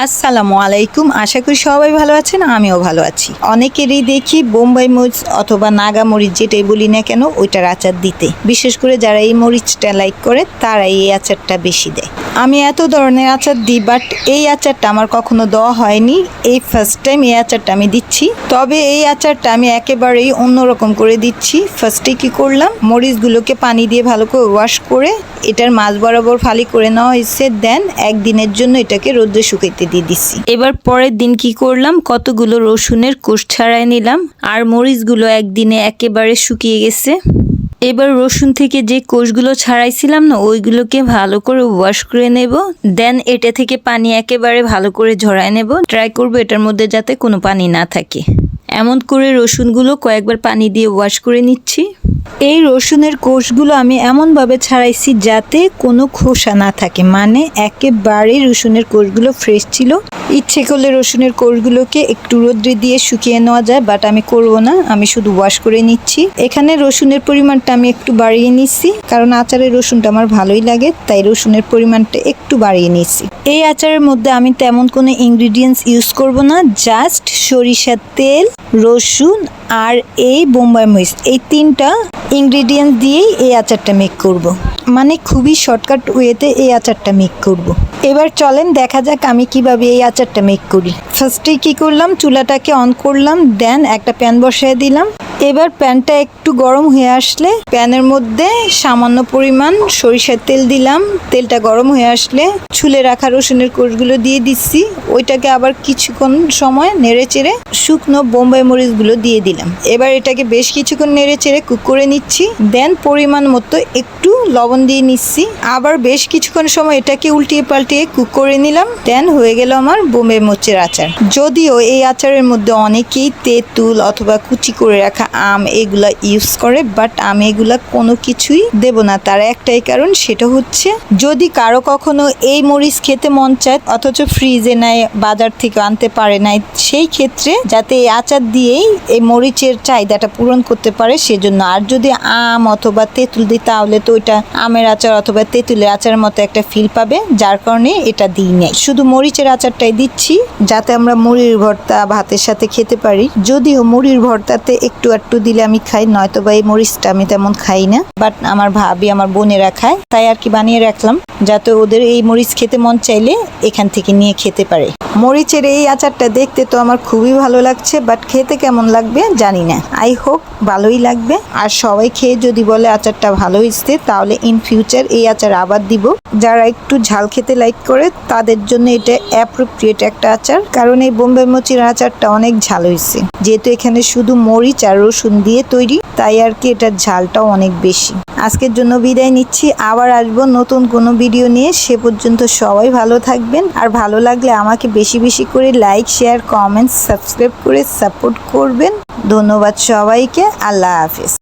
আসসালামু আলাইকুম। আশা করি সবাই ভালো আছেন, আমিও ভালো আছি। অনেকেরই দেখি বোম্বাই মরিচ অথবা নাগা মরিচ যেটাই বলি না কেন, ওইটার আচার দিতে। বিশেষ করে যারা এই মরিচটা লাইক করে তারা এই আচারটা বেশি দেয়। আমি এত ধরনের আচার দিই বাট এই আচারটা আমার কখনো দেওয়া হয়নি। এই ফার্স্ট টাইম এই আচারটা আমি দিচ্ছি। তবে এই আচারটা আমি একেবারেই অন্যরকম করে দিচ্ছি। ফার্স্টে কি করলাম, মরিচগুলোকে পানি দিয়ে ভালো করে ওয়াশ করে, এটার মাছ বরাবর ফালি করে নেওয়া হয়েছে। দেন একদিনের জন্য এটাকে রোদ্রে শুকাইতে দিয়ে দিচ্ছি এবার পরের দিন কি করলাম? কতগুলো রসুনের কোষ ছাড়াই নিলাম। আর মরিচগুলো একদিনে একেবারে শুকিয়ে গেছে। এবার রসুন থেকে যে কোষগুলো ছাড়াইছিলাম না, ওইগুলোকে ভালো করে ওয়াশ করে নেব। দেন এটা থেকে পানি একেবারে ভালো করে ঝরায় নেব। ট্রাই করব এটার মধ্যে যাতে কোনো পানি না থাকে। এমন করে রসুনগুলো কয়েকবার পানি দিয়ে ওয়াশ করে নিচ্ছি। এই রসুনের কোষগুলো আমি এমনভাবে ছাড়াইছি যাতে কোনো খোসা না থাকে। মানে একেবারে রসুনের কোষগুলো ফ্রেশ ছিল। ইচ্ছে করলে রসুনের কোষগুলোকে একটু রোদ্রে দিয়ে শুকিয়ে নেওয়া যায় বাট আমি করব না। আমি শুধু ওয়াশ করে নিচ্ছি। এখানে রসুনের পরিমাণটা আমি একটু বাড়িয়ে নিচ্ছি, কারণ আচারের রসুনটা আমার ভালোই লাগে, তাই রসুনের পরিমাণটা একটু বাড়িয়ে নিচ্ছি। এই আচারের মধ্যে আমি তেমন কোনো ইনগ্রিডিয়েন্টস ইউজ করব না জাস্ট সরিষার তেল, রসুন আর এই বোম্বাই মরিচ এই তিনটা ইনগ্রিডিয়েন্টস দিয়েই এই আচারটা মেক করব। মানে খুবই শর্টকাট ওয়েতে এই আচারটা মেক করব। এবার চলেন, দেখা যাক আমি কীভাবে এই আচারটা মেক করি। ফার্স্টে কি করলাম? চুলাটাকে অন করলাম দেন একটা প্যান বসিয়ে দিলাম। এবার প্যানটা একটু গরম হয়ে আসলে প্যানের মধ্যে সামান্য পরিমাণ সরিষার তেল দিলাম। তেলটা গরম হয়ে আসলে ছুলে রাখা রসুনের কোষগুলো দিয়ে দিচ্ছি। ওইটাকে আবার কিছুক্ষণ সময় নেড়ে চেড়ে শুকনো বোম্বাই মরিচগুলো দিয়ে দিলাম। এবার এটাকে বেশ কিছুক্ষণ নেড়ে চেড়ে কুক করে নিচ্ছি। দেন পরিমাণ মতো একটু লবণ দিয়ে নিচ্ছি। আবার বেশ কিছুক্ষণ সময় এটাকে উল্টিয়ে পাল্টিয়ে কুক করে নিলাম দেন হয়ে গেল আমার বোম্বে মোচের আচার। যদিও এই আচারের মধ্যে অনেকেই তেঁতুল অথবা কুচি করে রাখা আম এগুলা ইউজ করে বাট আমি এগুলা কোনো কিছুই দেব না। তার একটাই কারণ, সেটা হচ্ছে যদি কারও কখনো এই মরিচ খেতে মন চায়, অথচ ফ্রিজে নাই, বাজার থেকে আনতে পারে নাই, সেই ক্ষেত্রে যাতে এই আচার দিয়েই এই মরিচের চাহিদাটা পূরণ করতে পারে, সেজন্য আর যদি আম অথবা তেঁতুল দিই, তাহলে তো ওইটা আমের আচার অথবা তেঁতুলের আচারের মতো একটা ফিল পাবে, যার কারণে এটা দিই নাই। শুধু মরিচের আচারটাই দিচ্ছি, যাতে আমরা মুড়ির ভর্তা ভাতের সাথে খেতে পারি। যদিও মুড়ির ভর্তাতে একটু একটু দিলে আমি খাই নয়তো বা এই মরিচটা আমি তেমন খাই না। বাট আমার ভাবি, আমার বোনেরা খায়, তাই আর কি বানিয়ে রাখলাম, যাতে ওদের এই মরিচ খেতে মন চাইলে এখান থেকে নিয়ে খেতে পারে। মরিচের এই আচারটা দেখতে তো আমার খুবই ভালো লাগছে, বাট খেতে কেমন লাগবে জানি না। আই হোপ ভালোই লাগবে। আর সবাই খেয়ে যদি বলে আচারটা ভালো হয়েছে, তাহলে ইন ফিউচার এই আচার আবার দিব। যারা একটু ঝাল খেতে লাইক করে তাদের জন্য এটা অ্যাপ্রোপ্রিয়েট একটা আচার। কারণ এই বোম্বে মচির আচারটা অনেক ঝাল হয়েছে। যেহেতু এখানে শুধু মরিচ আর রসুন দিয়ে তৈরি, তাই আর কি এটার ঝালটাও অনেক বেশি। আজকের জন্য বিদায় নিচ্ছি। আবার আসব নতুন কোনো ভিডিও নিয়ে। সে পর্যন্ত সবাই ভালো থাকবেন। আর ভালো লাগলে আমাকে বেশি বেশি করে লাইক শেয়ার কমেন্ট সাবস্ক্রাইব করে সাপোর্ট করবেন। ধন্যবাদ সবাইকে। আল্লাহ হাফিজ।